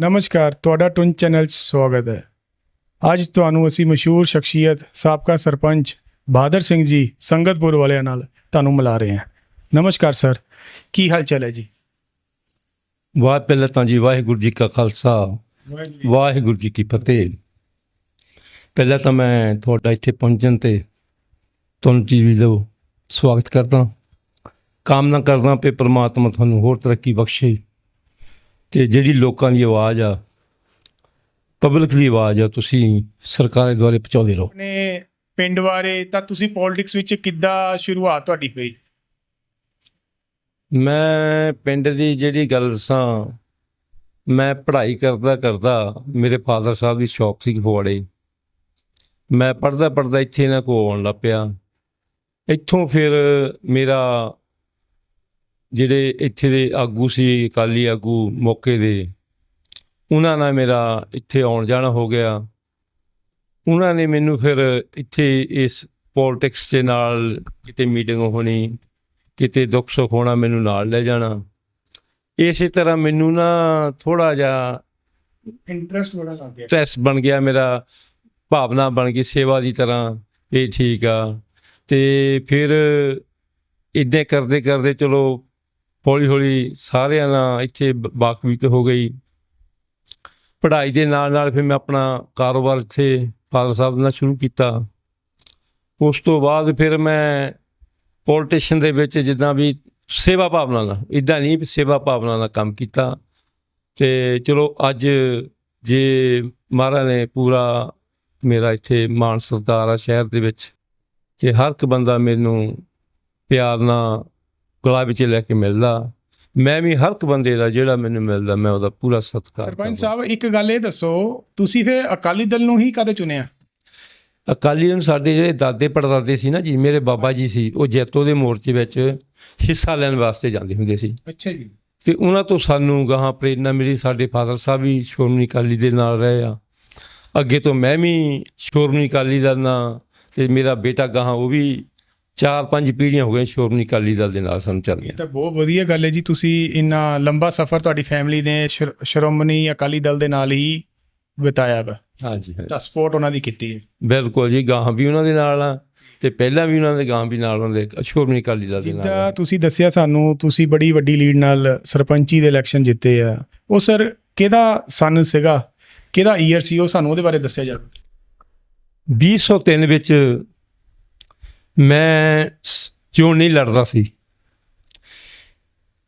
ਨਮਸਕਾਰ, ਤੁਹਾਡਾ ਟੁਨ ਚੈਨਲ 'ਚ ਸਵਾਗਤ ਹੈ। ਅੱਜ ਤੁਹਾਨੂੰ ਅਸੀਂ ਮਸ਼ਹੂਰ ਸ਼ਖਸੀਅਤ, ਸਾਬਕਾ ਸਰਪੰਚ ਬਹਾਦਰ ਸਿੰਘ ਜੀ, ਸੰਗਤਪੁਰ ਵਾਲਿਆਂ ਨਾਲ ਤੁਹਾਨੂੰ ਮਿਲਾ ਰਹੇ ਹਾਂ। ਨਮਸਕਾਰ ਸਰ, ਕੀ ਹਾਲ ਚਾਲ ਹੈ ਜੀ? ਵਾਹ ਪਹਿਲਾਂ ਤਾਂ ਜੀ, ਵਾਹਿਗੁਰੂ ਜੀ ਕਾ ਖਾਲਸਾ, ਵਾਹਿਗੁਰੂ ਜੀ ਕੀ ਫਤਿਹ। ਪਹਿਲਾਂ ਤਾਂ ਮੈਂ ਤੁਹਾਡਾ ਇੱਥੇ ਪਹੁੰਚਣ ਤੇ ਤੁਹਾਨੂੰ ਜੀ ਵੀ ਲੋ ਸਵਾਗਤ ਕਰਦਾ। ਕਾਮਨਾ ਕਰਦਾ ਕਿ ਪ੍ਰਮਾਤਮਾ ਤੁਹਾਨੂੰ ਹੋਰ ਤਰੱਕੀ ਬਖਸ਼ੇ। ਤੇ ਜਿਹੜੀ ਲੋਕਾਂ ਦੀ ਆਵਾਜ਼ ਆ ਪਬਲਿਕ ਦੀ ਆਵਾਜ਼ ਆ ਤੁਸੀਂ ਸਰਕਾਰ ਦੇ ਦੁਆਰੇ ਪਹੁੰਚਾਉਂਦੇ ਰਹੋ। ਆਪਣੇ ਪਿੰਡ ਬਾਰੇ ਤਾਂ ਤੁਸੀਂ ਪੋਲਿਟਿਕਸ ਵਿੱਚ ਕਿੱਦਾਂ ਸ਼ੁਰੂਆਤ ਤੁਹਾਡੀ ਹੋਈ? ਮੈਂ ਪਿੰਡ ਦੀ ਜਿਹੜੀ ਗੱਲ ਦੱਸਾਂ ਮੈਂ ਪੜ੍ਹਾਈ ਕਰਦਾ ਕਰਦਾ ਮੇਰੇ ਫਾਦਰ ਸਾਹਿਬ ਦੀ ਸ਼ੌਪ ਸੀ ਫਗਵਾੜੇ। ਮੈਂ ਪੜ੍ਹਦਾ ਪੜ੍ਹਦਾ ਇੱਥੇ ਇਹਨਾਂ ਕੋ ਆਉਣ ਲੱਗ ਪਿਆ। ਇੱਥੋਂ ਫਿਰ ਮੇਰਾ ਜਿਹੜੇ ਇੱਥੇ ਦੇ ਆਗੂ ਸੀ ਅਕਾਲੀ ਆਗੂ ਮੌਕੇ ਦੇ ਉਹਨਾਂ ਨਾਲ ਮੇਰਾ ਇੱਥੇ ਆਉਣ ਜਾਣਾ ਹੋ ਗਿਆ। ਉਹਨਾਂ ਨੇ ਮੈਨੂੰ ਫਿਰ ਇੱਥੇ ਇਸ ਪੋਲਿਟਿਕਸ ਦੇ ਨਾਲ ਕਿਤੇ ਮੀਟਿੰਗ ਹੋਣੀ ਕਿਤੇ ਦੁੱਖ ਸੁੱਖ ਹੋਣਾ ਮੈਨੂੰ ਨਾਲ ਲੈ ਜਾਣਾ। ਇਸੇ ਤਰ੍ਹਾਂ ਮੈਨੂੰ ਨਾ ਥੋੜਾ ਜਿਹਾ ਇੰਟਰਸਟ ਬੜਾ ਲੱਗ ਗਿਆ। ਸਟ੍ਰੈਸ ਬਣ ਗਿਆ ਮੇਰਾ ਭਾਵਨਾ ਬਣ ਗਈ ਸੇਵਾ ਦੀ ਤਰ੍ਹਾਂ ਇਹ ਠੀਕ ਆ। ਤੇ ਫਿਰ ਇਦਾਂ ਕਰਦੇ ਕਰਦੇ ਚਲੋ ਹੌਲੀ ਹੌਲੀ ਸਾਰਿਆਂ ਨਾਲ ਇੱਥੇ ਬ- ਵਾਕਫੀਤ ਹੋ ਗਈ। ਪੜ੍ਹਾਈ ਦੇ ਨਾਲ ਨਾਲ ਫਿਰ ਮੈਂ ਆਪਣਾ ਕਾਰੋਬਾਰ ਇੱਥੇ ਫਾਦਰ ਸਾਹਿਬ ਨਾਲ ਸ਼ੁਰੂ ਕੀਤਾ। ਉਸ ਤੋਂ ਬਾਅਦ ਫਿਰ ਮੈਂ ਪੋਲੀਟੀਸ਼ਨ ਦੇ ਵਿੱਚ ਜਿੱਦਾਂ ਵੀ ਸੇਵਾ ਭਾਵਨਾ ਨਾਲ, ਇਦਾਂ ਨਹੀਂ ਵੀ ਸੇਵਾ ਭਾਵਨਾ ਨਾਲ ਕੰਮ ਕੀਤਾ। ਤੇ ਚਲੋ ਅੱਜ ਜੇ ਮਹਾਰਾਜ ਨੇ ਪੂਰਾ ਮੇਰਾ ਇੱਥੇ ਮਾਨ ਸਤਿਕਾਰ ਆ ਸ਼ਹਿਰ ਦੇ ਵਿੱਚ ਕਿ ਹਰ ਇੱਕ ਬੰਦਾ ਮੈਨੂੰ ਪਿਆਰ ਨਾਲ ਗਲਾ ਵਿੱਚ ਲੈ ਕੇ ਮਿਲਦਾ। ਮੈਂ ਵੀ ਹਰ ਇੱਕ ਬੰਦੇ ਦਾ ਜਿਹੜਾ ਮੈਨੂੰ ਮਿਲਦਾ ਮੈਂ ਉਹਦਾ ਪੂਰਾ ਸਤਿਕਾਰ ਸਰਪੰਚ। ਸਾਹਿਬ ਇੱਕ ਗੱਲ ਇਹ ਦੱਸੋ ਤੁਸੀਂ ਫਿਰ ਅਕਾਲੀ ਦਲ ਨੂੰ ਹੀ ਕਦੇ ਚੁਣਿਆ? ਅਕਾਲੀ ਦਲ ਸਾਡੇ ਜਿਹੜੇ ਦਾਦੇ ਪੜਦਾਦੇ ਸੀ ਨਾ ਜੀ ਮੇਰੇ ਬਾਬਾ ਜੀ ਸੀ ਉਹ ਜੈਤੋ ਦੇ ਮੋਰਚੇ ਵਿੱਚ ਹਿੱਸਾ ਲੈਣ ਵਾਸਤੇ ਜਾਂਦੇ ਹੁੰਦੇ ਸੀ। ਅੱਛਾ ਜੀ। ਤੇ ਉਹਨਾਂ ਤੋਂ ਸਾਨੂੰ ਗਾਹਾਂ ਪ੍ਰੇਰਨਾ ਮਿਲੀ ਸਾਡੇ ਫਾਦਰ ਸਾਹਿਬ ਵੀ ਸ਼੍ਰੋਮਣੀ ਅਕਾਲੀ ਦੇ ਨਾਲ ਰਹੇ ਆ। ਅੱਗੇ ਤੋਂ ਮੈਂ ਵੀ ਸ਼੍ਰੋਮਣੀ ਅਕਾਲੀ ਦਲ ਨਾਲ ਤੇ ਮੇਰਾ ਬੇਟਾ ਗਾਹਾਂ ਉਹ ਵੀ ਚਾਰ ਪੰਜ ਪੀੜ੍ਹੀਆਂ ਹੋ ਗਈਆਂ ਸ਼੍ਰੋਮਣੀ ਅਕਾਲੀ ਦਲ ਦੇ ਨਾਲ ਸਾਨੂੰ ਚੱਲ ਇਹ ਤਾਂ ਬਹੁਤ ਵਧੀਆ ਗੱਲ ਹੈ ਜੀ ਤੁਸੀਂ ਇੰਨਾ ਲੰਬਾ ਸਫ਼ਰ ਤੁਹਾਡੀ ਫੈਮਿਲੀ ਨੇ ਸ਼੍ਰ- ਸ਼੍ਰੋਮਣੀ ਅਕਾਲੀ ਦਲ ਦੇ ਨਾਲ ਹੀ ਬਿਤਾਇਆ ਵਾ। ਹਾਂਜੀ ਤਾਂ ਸਪੋਰਟ ਉਹਨਾਂ ਦੀ ਕੀਤੀ ਹੈ। ਬਿਲਕੁਲ ਜੀ ਗਾਹਾਂ ਵੀ ਉਹਨਾਂ ਦੇ ਨਾਲ ਆ ਤੇ ਪਹਿਲਾਂ ਵੀ ਉਹਨਾਂ ਦੇ ਗਾਹਾਂ ਵੀ ਨਾਲ ਉਹਨਾਂ ਦੇ ਸ਼੍ਰੋਮਣੀ ਅਕਾਲੀ ਦਲ ਦੇ ਨਾਲ ਜਿੱਦਾਂ। ਤੁਸੀਂ ਦੱਸਿਆ ਸਾਨੂੰ ਤੁਸੀਂ ਬੜੀ ਵੱਡੀ ਲੀਡ ਨਾਲ ਸਰਪੰਚੀ ਦੇ ਇਲੈਕਸ਼ਨ ਜਿੱਤੇ ਆ। ਉਹ ਸਰ ਕਿਹਦਾ ਸਨ ਸੀਗਾ? ਕਿਹਦਾ ਈਅਰ ਸੀ ਉਹ ਸਾਨੂੰ ਉਹਦੇ ਬਾਰੇ ਦੱਸਿਆ ਜਾਵੇ। 2003 ਵਿੱਚ ਮੈਂ ਚੋਣ ਨਹੀਂ ਲੜਦਾ ਸੀ?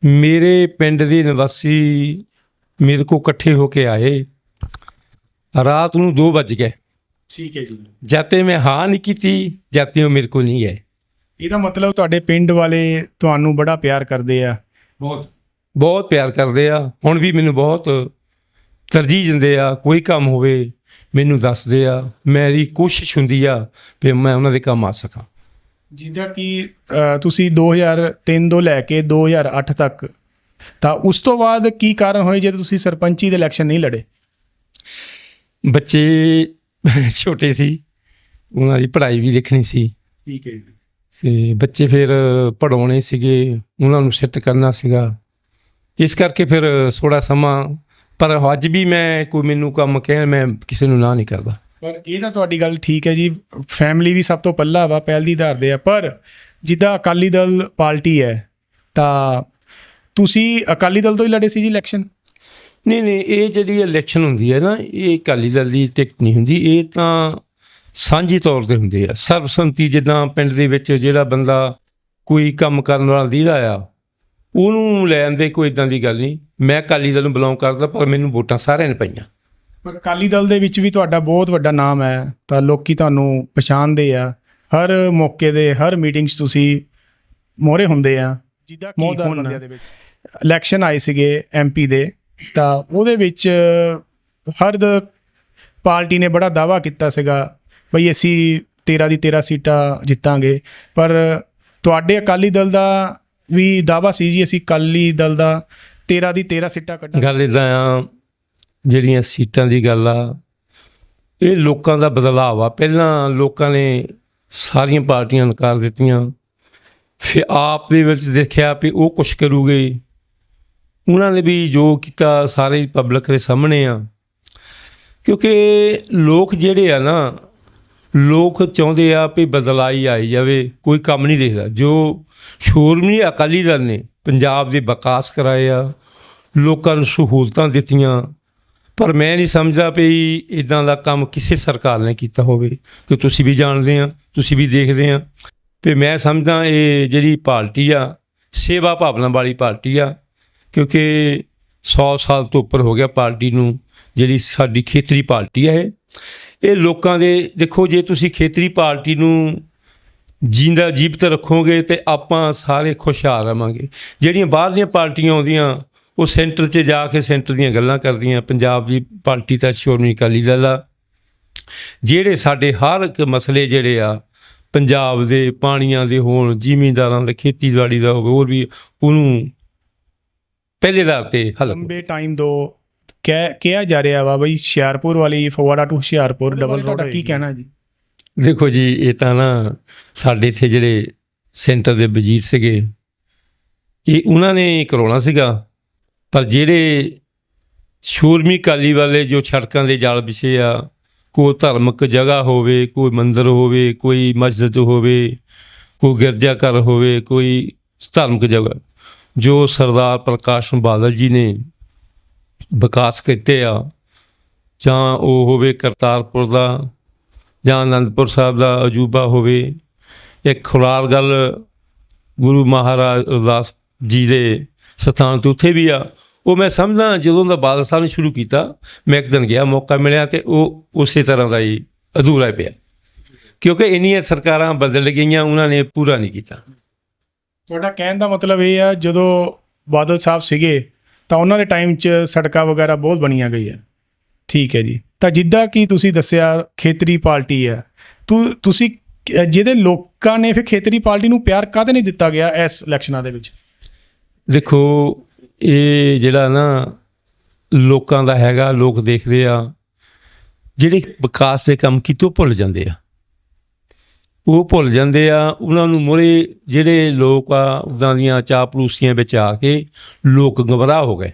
ਮੇਰੇ ਪਿੰਡ ਦੇ ਨਿਵਾਸੀ ਮੇਰੇ ਕੋ ਇਕੱਠੇ ਹੋ ਕੇ ਆਏ। ਰਾਤ ਨੂੰ 2 ਵੱਜ ਗਏ। ਠੀਕ ਹੈ ਜੀ। ਜਾਤੇ ਮੈਂ ਹਾਂ ਨਹੀਂ ਕੀਤੀ ਜਾਤੇ ਉਹ ਮੇਰੇ ਕੋ ਨਹੀਂ ਗਏ ਇਹਦਾ ਮਤਲਬ ਤੁਹਾਡੇ ਪਿੰਡ ਵਾਲੇ ਤੁਹਾਨੂੰ ਬੜਾ ਪਿਆਰ ਕਰਦੇ ਆ। ਬਹੁਤ। ਬਹੁਤ ਪਿਆਰ ਕਰਦੇ ਆ। ਹੁਣ ਵੀ ਮੈਨੂੰ ਬਹੁਤ ਤਰਜੀਹ ਦਿੰਦੇ ਆ। ਕੋਈ ਕੰਮ ਹੋਵੇ ਮੈਨੂੰ ਦੱਸਦੇ ਆ। ਮੇਰੀ ਕੋਸ਼ਿਸ਼ ਹੁੰਦੀ ਆ ਵੀ ਮੈਂ ਉਹਨਾਂ ਦੇ ਕੰਮ ਆ ਸਕਾਂ। ਜਿੱਦਾਂ ਕਿ ਤੁਸੀਂ 2003 ਤੋਂ ਲੈ ਕੇ 2008 ਤੱਕ ਤਾਂ ਉਸ ਤੋਂ ਬਾਅਦ ਕੀ ਕਾਰਨ ਹੋਏ ਜੇ ਤੁਸੀਂ ਸਰਪੰਚੀ ਦੇ ਇਲੈਕਸ਼ਨ ਨਹੀਂ ਲੜੇ? ਬੱਚੇ ਛੋਟੇ ਸੀ ਉਹਨਾਂ ਦੀ ਪੜ੍ਹਾਈ ਵੀ ਦੇਖਣੀ ਸੀ। ਠੀਕ ਹੈ ਤੇ ਬੱਚੇ ਫਿਰ ਪੜਾਉਣੇ ਸੀਗੇ ਉਹਨਾਂ ਨੂੰ ਸੈੱਟ ਕਰਨਾ ਸੀਗਾ। ਇਸ ਕਰਕੇ ਫਿਰ ਥੋੜਾ ਸਮਾਂ ਪਰ ਅੱਜ ਵੀ ਮੈਂ ਕੋਈ ਮੈਨੂੰ ਕੰਮ ਕਹਿਣ ਮੈਂ ਕਿਸੇ ਨੂੰ ਨਾ ਨਹੀਂ ਕਰਦਾ। ਪਰ ਇਹ ਤਾਂ ਤੁਹਾਡੀ ਗੱਲ ਠੀਕ ਹੈ ਜੀ। ਫੈਮਿਲੀ ਵੀ ਸਭ ਤੋਂ ਪਹਿਲਾ ਵਾ, ਪਹਿਲ ਦੀ ਆਧਾਰ ਦੇ ਆ। ਪਰ ਜਿੱਦਾਂ ਅਕਾਲੀ ਦਲ ਪਾਰਟੀ ਹੈ, ਤਾਂ ਤੁਸੀਂ ਅਕਾਲੀ ਦਲ ਤੋਂ ਹੀ ਲੜੇ ਸੀ ਜੀ ਇਲੈਕਸ਼ਨ ਨਹੀਂ ਨਹੀਂ, ਇਹ ਜਿਹੜੀ ਇਲੈਕਸ਼ਨ ਹੁੰਦੀ ਹੈ ਨਾ, ਇਹ ਅਕਾਲੀ ਦਲ ਦੀ ਟਿਕਟ ਨਹੀਂ ਹੁੰਦੀ। ਇਹ ਤਾਂ ਸਾਂਝੀ ਤੌਰ ਤੇ ਹੁੰਦੀ ਆ। ਸਰਬਸੰਮਤੀ ਜਿੱਦਾਂ ਪਿੰਡ ਦੇ ਵਿੱਚ ਜਿਹੜਾ ਬੰਦਾ ਕੋਈ ਕੰਮ ਕਰਨ ਵਾਲਾ ਦੀਦਾ ਆ, ਉਹਨੂੰ ਲੈਣ ਦੇ ਕੋਈ ਇਦਾਂ ਦੀ ਗੱਲ ਨਹੀਂ। ਮੈਂ ਅਕਾਲੀ ਦਲ ਨੂੰ ਬਿਲੋਂਗ ਕਰਦਾ, ਪਰ ਮੈਨੂੰ ਵੋਟਾਂ ਸਾਰਿਆਂ ਨੇ ਪਈਆਂ। ਅਕਾਲੀ ਦਲ ਦੇ ਵਿੱਚ ਵੀ ਤੁਹਾਡਾ ਬਹੁਤ ਵੱਡਾ ਨਾਮ ਹੈ ਤਾਂ ਲੋਕੀ ਤੁਹਾਨੂੰ ਪਛਾਣਦੇ ਆ। ਹਰ ਮੌਕੇ ਦੇ ਹਰ ਮੀਟਿੰਗ 'ਚ ਤੁਸੀਂ ਮੋਹਰੇ ਹੁੰਦੇ ਆ। ਜਿੱਦਾਂ ਕਿ ਹੁਣ ਇਲੈਕਸ਼ਨ ਆਏ ਸੀਗੇ ਐਮਪੀ ਦੇ ਤਾਂ ਉਹਦੇ ਵਿੱਚ ਹਰ ਦ ਪਾਰਟੀ ਨੇ ਬੜਾ ਦਾਵਾ ਕੀਤਾ ਸੀਗਾ ਬਈ ਅਸੀਂ 13 ਦੀ 13 ਸੀਟਾਂ ਜਿੱਤਾਂਗੇ। ਪਰ ਤੁਹਾਡੇ ਅਕਾਲੀ ਦਲ ਦਾ ਵੀ ਦਾਵਾ ਸੀ ਜੀ ਅਸੀਂ ਅਕਾਲੀ ਦਲ ਦਾ 13 ਦੀ 13 ਸੀਟਾਂ ਕੱਢਾਂਗੇ। ਗੱਲ ਇਦਾਂ ਆ ਜਿਹੜੀਆਂ ਸੀਟਾਂ ਦੀ ਗੱਲ ਆ, ਇਹ ਲੋਕਾਂ ਦਾ ਬਦਲਾਅ ਆ। ਪਹਿਲਾਂ ਲੋਕਾਂ ਨੇ ਸਾਰੀਆਂ ਪਾਰਟੀਆਂ ਨਕਾਰ ਦਿੱਤੀਆਂ। ਫਿਰ ਆਪ ਦੇ ਵਿੱਚ ਦੇਖਿਆ ਵੀ ਉਹ ਕੁਛ ਕਰੂਗੇ। ਉਹਨਾਂ ਨੇ ਵੀ ਜੋ ਕੀਤਾ, ਸਾਰੇ ਪਬਲਿਕ ਦੇ ਸਾਹਮਣੇ ਆ। ਕਿਉਂਕਿ ਲੋਕ ਜਿਹੜੇ ਆ ਨਾ, ਲੋਕ ਚਾਹੁੰਦੇ ਆ ਵੀ ਬਦਲਾਈ ਆਈ ਜਾਵੇ, ਕੋਈ ਕੰਮ ਨਹੀਂ ਦੇਖਦਾ। ਜੋ ਸ਼ੋਰਮਣੀ ਅਕਾਲੀ ਦਲ ਨੇ ਪੰਜਾਬ ਦੇ ਵਿਕਾਸ ਕਰਾਏ ਆ, ਲੋਕਾਂ ਨੂੰ ਸਹੂਲਤਾਂ ਦਿੱਤੀਆਂ। ਪਰ ਮੈਂ ਨਹੀਂ ਸਮਝਦਾ ਵੀ ਇਦਾਂ ਦਾ ਕੰਮ ਕਿਸੇ ਸਰਕਾਰ ਨੇ ਕੀਤਾ ਹੋਵੇ, ਕਿ ਤੁਸੀਂ ਵੀ ਜਾਣਦੇ ਆ, ਤੁਸੀਂ ਵੀ ਦੇਖਦੇ ਆ। ਤੇ ਮੈਂ ਸਮਝਦਾ ਇਹ ਜਿਹੜੀ ਪਾਰਟੀ ਆ, ਸੇਵਾ ਭਾਵਨਾ ਵਾਲੀ ਪਾਰਟੀ ਆ, ਕਿਉਂਕਿ 100 ਸਾਲ ਤੋਂ ਉੱਪਰ ਹੋ ਗਿਆ ਪਾਰਟੀ ਨੂੰ, ਜਿਹੜੀ ਸਾਡੀ ਖੇਤਰੀ ਪਾਰਟੀ ਆ ਇਹ। ਇਹ ਲੋਕਾਂ ਦੇ, ਦੇਖੋ ਜੇ ਤੁਸੀਂ ਖੇਤਰੀ ਪਾਰਟੀ ਨੂੰ ਜਿੰਦਾ ਜੀਵਤ ਰੱਖੋਗੇ ਤੇ ਆਪਾਂ ਸਾਰੇ ਖੁਸ਼ਹਾਲ ਰਵਾਂਗੇ। ਜਿਹੜੀਆਂ ਬਾਹਰਲੀਆਂ ਪਾਰਟੀਆਂ ਆਉਂਦੀਆਂ ਉਹ ਸੈਂਟਰ 'ਚ ਜਾ ਕੇ ਸੈਂਟਰ ਦੀਆਂ ਗੱਲਾਂ ਕਰਦੀਆਂ ਪੰਜਾਬ ਦੀ ਪਾਰਟੀ ਤਾਂ ਸ਼੍ਰੋਮਣੀ ਅਕਾਲੀ ਦਲ ਆ। ਜਿਹੜੇ ਸਾਡੇ ਹਰ ਇੱਕ ਮਸਲੇ ਜਿਹੜੇ ਆ ਪੰਜਾਬ ਦੇ ਪਾਣੀਆਂ ਦੇ ਹੋਣ ਜ਼ਿਮੀਂਦਾਰਾਂ ਦੇ ਖੇਤੀਬਾੜੀ ਦਾ ਹੋਵੇ ਹੋਰ ਵੀ ਉਹਨੂੰ ਪਹਿਲੇ ਦਰ ਤੇ ਹੱਲ ਲੰਬੇ ਟਾਈਮ ਤੋਂ ਕਹਿ ਕਿਹਾ ਜਾ ਰਿਹਾ ਵਾ ਬਈ ਹੁਸ਼ਿਆਰਪੁਰ ਵਾਲੀ Phagwara to Hoshiarpur double road ਕੀ ਕਹਿਣਾ ਜੀ? ਦੇਖੋ ਜੀ ਇਹ ਤਾਂ ਨਾ ਸਾਡੇ ਇੱਥੇ ਜਿਹੜੇ ਸੈਂਟਰ ਦੇ ਵਜ਼ੀਰ ਸੀਗੇ ਇਹ ਉਹਨਾਂ ਨੇ ਕਰਾਉਣਾ ਸੀਗਾ। ਪਰ ਜਿਹੜੇ ਸ਼ੂਰਮੀ ਕਾਲੀ ਵਾਲੇ ਜੋ ਸੜਕਾਂ ਦੇ ਜਾਲ ਵਿਛੇ ਆ, ਕੋਈ ਧਾਰਮਿਕ ਜਗ੍ਹਾ ਹੋਵੇ, ਕੋਈ ਮੰਦਿਰ ਹੋਵੇ, ਕੋਈ ਮਸਜਿਦ ਹੋਵੇ, ਕੋਈ ਗਿਰਜਾ ਘਰ ਹੋਵੇ, ਕੋਈ ਧਾਰਮਿਕ ਜਗ੍ਹਾ, ਜੋ ਸਰਦਾਰ ਪ੍ਰਕਾਸ਼ ਸਿੰਘ ਬਾਦਲ ਜੀ ਨੇ ਵਿਕਾਸ ਕੀਤੇ ਆ, ਜਾਂ ਉਹ ਹੋਵੇ ਕਰਤਾਰਪੁਰ ਦਾ, ਜਾਂ ਅਨੰਦਪੁਰ ਸਾਹਿਬ ਦਾ ਅਜੂਬਾ ਹੋਵੇ, ਇੱਕ ਖੁਰਾਲ ਗੱਲ ਗੁਰੂ ਮਹਾਰਾਜ ਅਰਦਾਸ ਜੀ ਦੇ ਸਥਾਨ ਤੇ ਉੱਥੇ ਵੀ ਆ। ਉਹ ਮੈਂ ਸਮਝਦਾ ਜਦੋਂ ਦਾ ਬਾਦਲ ਸਾਹਿਬ ਨੇ ਸ਼ੁਰੂ ਕੀਤਾ, ਮੈਂ ਇੱਕ ਦਿਨ ਗਿਆ, ਮੌਕਾ ਮਿਲਿਆ ਤੇ ਉਹ ਉਸੇ ਤਰ੍ਹਾਂ ਦਾ ਹੀ ਅਧੂਰਾ ਪਿਆ। ਕਿਉਂਕਿ ਇੰਨੀਆਂ ਸਰਕਾਰਾਂ ਬਦਲ ਗਈਆਂ, ਉਹਨਾਂ ਨੇ ਪੂਰਾ ਨਹੀਂ ਕੀਤਾ। ਤੁਹਾਡਾ ਕਹਿਣ ਦਾ ਮਤਲਬ ਇਹ ਆ, ਜਦੋਂ ਬਾਦਲ ਸਾਹਿਬ ਸੀਗੇ, ਤਾਂ ਉਹਨਾਂ ਦੇ ਟਾਈਮ 'ਚ ਸੜਕਾਂ ਵਗੈਰਾ ਬਹੁਤ ਬਣੀਆਂ ਗਈਆਂ। ਠੀਕ ਹੈ ਜੀ। ਤਾਂ ਜਿੱਦਾਂ ਕਿ ਤੁਸੀਂ ਦੱਸਿਆ, ਖੇਤਰੀ ਪਾਰਟੀ ਆ। ਤੂੰ, ਤੁਸੀਂ ਜਿਹਦੇ ਲੋਕਾਂ ਨੇ ਫਿਰ ਖੇਤਰੀ ਪਾਰਟੀ ਨੂੰ ਪਿਆਰ ਕਾਹਦੇ ਨਹੀਂ ਦਿੱਤਾ ਗਿਆ ਇਸ ਇਲੈਕਸ਼ਨਾਂ ਦੇ ਵਿੱਚ? ਦੇਖੋ, ਇਹ ਜਿਹੜਾ ਨਾ ਲੋਕਾਂ ਦਾ ਹੈਗਾ, ਲੋਕ ਦੇਖਦੇ ਆ, ਜਿਹੜੇ ਵਿਕਾਸ ਦੇ ਕੰਮ ਕੀਤੋਂ ਭੁੱਲ ਜਾਂਦੇ ਆ। ਉਹ ਭੁੱਲ ਜਾਂਦੇ ਆ, ਉਹਨਾਂ ਨੂੰ ਮੋਰੇ ਜਿਹੜੇ ਲੋਕ ਆ ਉਦਾਂ ਦੀਆਂ ਚਾਪਲੂਸੀਆਂ ਵਿੱਚ ਆ ਕੇ ਲੋਕ ਗਮਰਾਹ ਹੋ ਗਏ।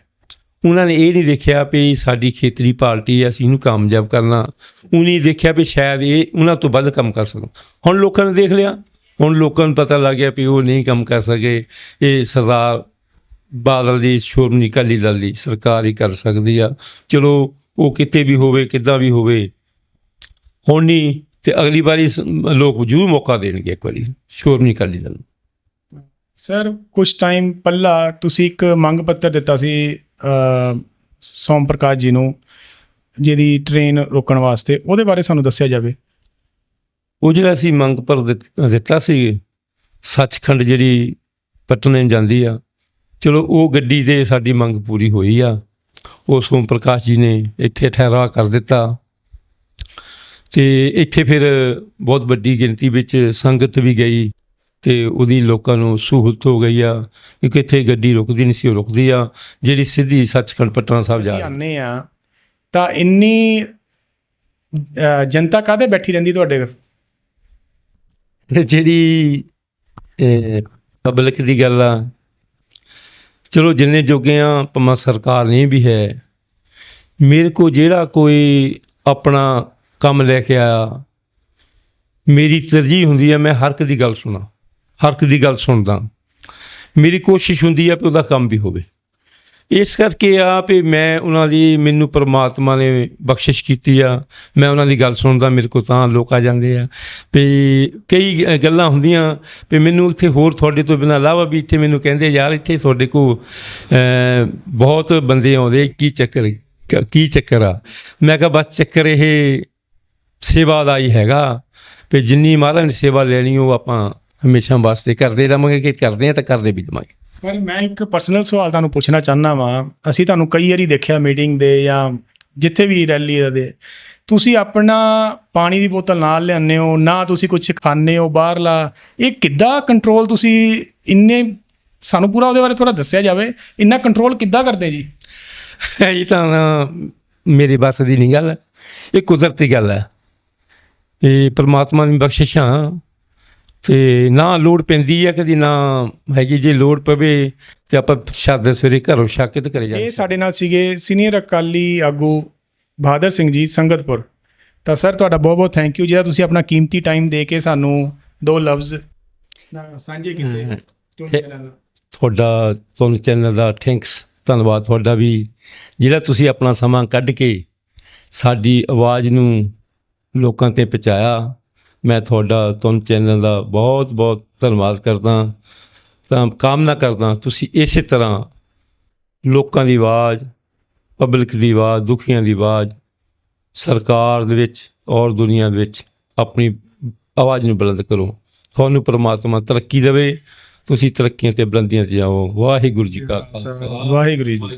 ਉਹਨਾਂ ਨੇ ਇਹ ਨਹੀਂ ਦੇਖਿਆ ਵੀ ਸਾਡੀ ਖੇਤਰੀ ਪਾਰਟੀ ਅਸੀਂ ਇਹਨੂੰ ਕਾਮਯਾਬ ਕਰਨਾ। ਉਹਨੇ ਦੇਖਿਆ ਵੀ ਸ਼ਾਇਦ ਇਹ ਉਹਨਾਂ ਤੋਂ ਵੱਧ ਕੰਮ ਕਰ ਸਕਣ। ਹੁਣ ਲੋਕਾਂ ਨੇ ਦੇਖ ਲਿਆ। ਹੁਣ ਲੋਕਾਂ ਨੂੰ ਪਤਾ ਲੱਗ ਗਿਆ ਵੀ ਉਹ ਨਹੀਂ ਕੰਮ ਕਰ ਸਕੇ। ਇਹ ਸਰਦਾਰ ਬਾਦਲ ਦੀ ਸ਼੍ਰੋਮਣੀ ਅਕਾਲੀ ਦਲ ਦੀ ਸਰਕਾਰ ਹੀ ਕਰ ਸਕਦੀ ਆ। ਚਲੋ ਉਹ ਕਿਤੇ ਵੀ ਹੋਵੇ ਕਿੱਦਾਂ ਵੀ ਹੋਵੇ ਹੁਣ ਨਹੀਂ ਤੇ ਅਗਲੀ ਵਾਰੀ ਸ- ਲੋਕ ਜ਼ਰੂਰ ਮੌਕਾ ਦੇਣਗੇ ਇੱਕ ਵਾਰੀ ਸ਼੍ਰੋਮਣੀ ਅਕਾਲੀ ਦਲ ਸਰ ਕੁਝ ਟਾਈਮ ਪਹਿਲਾਂ ਤੁਸੀਂ ਇੱਕ ਮੰਗ ਪੱਤਰ ਦਿੱਤਾ ਸੀ ਸੋਮ ਪ੍ਰਕਾਸ਼ ਜੀ ਨੂੰ ਜਿਹਦੀ ਟ੍ਰੇਨ ਰੋਕਣ ਵਾਸਤੇ। ਉਹਦੇ ਬਾਰੇ ਸਾਨੂੰ ਦੱਸਿਆ ਜਾਵੇ। ਉਹ ਜਿਹੜਾ ਅਸੀਂ ਮੰਗ ਪਰ ਦਿੱਤਾ ਸੀ ਸੱਚਖੰਡ ਜਿਹੜੀ ਪਟਨੇ ਜਾਂਦੀ ਆ ਚਲੋ ਉਹ ਗੱਡੀ ਤੇ ਸਾਡੀ ਮੰਗ ਪੂਰੀ ਹੋਈ ਆ। ਉਹ ਸੋਮ ਪ੍ਰਕਾਸ਼ ਜੀ ਨੇ ਇੱਥੇ ਠਹਿਰਾ ਕਰ ਦਿੱਤਾ। ਤੇ ਇੱਥੇ ਫਿਰ ਬਹੁਤ ਵੱਡੀ ਗਿਣਤੀ ਵਿੱਚ ਸੰਗਤ ਵੀ ਗਈ ਤੇ ਉਹਦੀ ਲੋਕਾਂ ਨੂੰ ਸਹੂਲਤ ਹੋ ਗਈ ਆ ਕਿਉਂਕਿ ਇੱਥੇ ਗੱਡੀ ਰੁਕਦੀ ਨਹੀਂ ਸੀ ਉਹ ਰੁਕਦੀ ਆ ਜਿਹੜੀ ਸਿੱਧੀ ਸੱਚਖੰਡ ਪਟਨਾ ਸਾਹਿਬ ਜਾ ਰਹੀ ਆਨੇ ਆ ਤਾਂ ਇੰਨੀ ਜਨਤਾ ਕਾਹਦੇ ਬੈਠੀ ਰਹਿੰਦੀ ਤੁਹਾਡੇ ਤੇ ਜਿਹੜੀ ਪਬਲਿਕ ਦੀ ਗੱਲ ਆ ਚਲੋ ਜਿੰਨੇ ਜੋਗੇ ਆ ਭਾਵੇਂ ਸਰਕਾਰ ਨਹੀਂ ਵੀ ਹੈ। ਮੇਰੇ ਕੋ ਜਿਹੜਾ ਕੋਈ ਆਪਣਾ ਕੰਮ ਲੈ ਕੇ ਆਇਆ, ਮੇਰੀ ਤਰਜੀਹ ਹੁੰਦੀ ਹੈ ਮੈਂ ਹਰ ਇੱਕ ਦੀ ਗੱਲ ਸੁਣਾ, ਹਰ ਇੱਕ ਦੀ ਗੱਲ ਸੁਣਦਾ। ਮੇਰੀ ਕੋਸ਼ਿਸ਼ ਹੁੰਦੀ ਆ ਕਿ ਉਹਦਾ ਕੰਮ ਵੀ ਹੋਵੇ। ਇਸ ਕਰਕੇ ਆ ਵੀ ਮੈਂ ਉਹਨਾਂ ਦੀ ਮੈਨੂੰ ਪ੍ਰਮਾਤਮਾ ਨੇ ਬਖਸ਼ਿਸ਼ ਕੀਤੀ ਆ। ਮੈਂ ਉਹਨਾਂ ਦੀ ਗੱਲ ਸੁਣਦਾ, ਮੇਰੇ ਕੋਲ ਤਾਂ ਲੋਕ ਆ ਜਾਂਦੇ ਆ। ਵੀ ਕਈ ਗੱਲਾਂ ਹੁੰਦੀਆਂ, ਵੀ ਮੈਨੂੰ ਇੱਥੇ ਹੋਰ ਤੁਹਾਡੇ ਤੋਂ ਬਿਨਾਂ ਇਲਾਵਾ ਵੀ ਇੱਥੇ ਮੈਨੂੰ ਕਹਿੰਦੇ, ਯਾਰ, ਇੱਥੇ ਤੁਹਾਡੇ ਕੋਲ ਬਹੁਤ ਬੰਦੇ ਆਉਂਦੇ, ਕੀ ਚੱਕਰ ਕੀ ਚੱਕਰ ਆ? ਮੈਂ ਕਿਹਾ, ਬਸ ਚੱਕਰ ਇਹ ਸੇਵਾ ਦਾ ਹੀ ਹੈਗਾ। ਵੀ ਜਿੰਨੀ ਮਹਾਰਾਜ ਨੇ ਸੇਵਾ ਲੈਣੀ, ਉਹ ਆਪਾਂ ਹਮੇਸ਼ਾ ਵਾਸਤੇ ਕਰਦੇ ਰਹਾਂਗੇ, ਕਿ ਕਰਦੇ ਆ ਤਾਂ ਕਰਦੇ ਵੀ ਰਹਾਂਗੇ। ਪਰ ਮੈਂ ਇੱਕ ਪਰਸਨਲ ਸਵਾਲ ਤੁਹਾਨੂੰ ਪੁੱਛਣਾ ਚਾਹੁੰਦਾ ਵਾਂ। ਅਸੀਂ ਤੁਹਾਨੂੰ ਕਈ ਵਾਰੀ ਦੇਖਿਆ ਮੀਟਿੰਗ ਦੇ ਜਾਂ ਜਿੱਥੇ ਵੀ ਰੈਲੀ ਦੇ। ਤੁਸੀਂ ਆਪਣਾ ਪਾਣੀ ਦੀ ਬੋਤਲ ਨਾਲ ਲਿਆਉਂਦੇ ਹੋ, ਨਾ ਤੁਸੀਂ ਕੁਝ ਖਾਂਦੇ ਹੋ ਬਾਹਰਲਾ। ਇਹ ਕਿੱਦਾਂ ਕੰਟਰੋਲ ਤੁਸੀਂ ਇੰਨੇ, ਸਾਨੂੰ ਪੂਰਾ ਉਹਦੇ ਬਾਰੇ ਥੋੜਾ ਦੱਸਿਆ ਜਾਵੇ। ਇੰਨਾ ਕੰਟਰੋਲ ਕਿੱਦਾਂ ਕਰਦੇ ਜੀ? ਇਹ ਤਾਂ ਮੇਰੇ ਬਸ ਦੀ ਨਹੀਂ ਗੱਲ, ਇਹ ਕੁਦਰਤੀ ਗੱਲ ਹੈ। ਇਹ ਪਰਮਾਤਮਾ ਦੀ ਬਖਸ਼ਿਸ਼ਾਂ ਤੇ ਨਾ ਲੋੜ ਪੈਂਦੀ ਹੈ ਕਦੀ ਨਾ ਹੈਗੀ ਜੇ ਲੋੜ ਪਵੇ ਤੇ ਆਪਾਂ ਸ਼ਾਦੇ ਸਵੇਰੇ ਘਰੋਂ ਛੱਕ ਕੇ ਤੇ ਘਰੇ ਇਹ ਜਾਂਦੇ ਸਾਡੇ ਨਾਲ ਸੀਗੇ ਸੀਨੀਅਰ ਅਕਾਲੀ ਆਗੂ ਬਹਾਦਰ ਸਿੰਘ ਜੀ ਸੰਗਤਪੁਰ। ਤਾਂ ਸਰ ਤੁਹਾਡਾ ਬਹੁਤ ਬਹੁਤ ਥੈਂਕ ਯੂ ਜਿਹੜਾ ਤੁਸੀਂ ਆਪਣਾ ਕੀਮਤੀ ਟਾਈਮ ਦੇ ਕੇ ਸਾਨੂੰ ਦੋ ਲਫ਼ਜ਼ ਸਾਂਝੇ ਕੀਤੇ। ਤੁਹਾਡਾ ਤੁਹਾਨੂੰ ਚੈਨਲ ਦਾ ਥੈਂਕਸ ਧੰਨਵਾਦ। ਤੁਹਾਡਾ ਵੀ ਜਿਹੜਾ ਤੁਸੀਂ ਆਪਣਾ ਸਮਾਂ ਕੱਢ ਕੇ ਸਾਡੀ ਆਵਾਜ਼ ਨੂੰ ਲੋਕਾਂ ਤੇ ਪਹੁੰਚਾਇਆ ਮੈਂ ਤੁਹਾਡਾ ਤੁਹਾਨੂੰ ਚੈਨਲ ਦਾ ਬਹੁਤ ਬਹੁਤ ਧੰਨਵਾਦ ਕਰਦਾ। ਤਾਂ ਕਾਮਨਾ ਕਰਦਾ, ਤੁਸੀਂ ਇਸੇ ਤਰ੍ਹਾਂ ਲੋਕਾਂ ਦੀ ਆਵਾਜ਼, ਪਬਲਿਕ ਦੀ ਆਵਾਜ਼, ਦੁਖੀਆਂ ਦੀ ਆਵਾਜ਼, ਸਰਕਾਰ ਦੇ ਵਿੱਚ ਔਰ ਦੁਨੀਆ ਦੇ ਵਿੱਚ ਆਪਣੀ ਆਵਾਜ਼ ਨੂੰ ਬੁਲੰਦ ਕਰੋ। ਤੁਹਾਨੂੰ ਪ੍ਰਮਾਤਮਾ ਤਰੱਕੀ ਦੇਵੇ, ਤੁਸੀਂ ਤਰੱਕੀਆਂ ਤੇ ਬੁਲੰਦੀਆਂ ਤੇ ਜਾਓ। ਵਾਹਿਗੁਰੂ ਜੀ ਕਾ ਖਾਲਸਾ। ਵਾਹਿਗੁਰੂ ਜੀ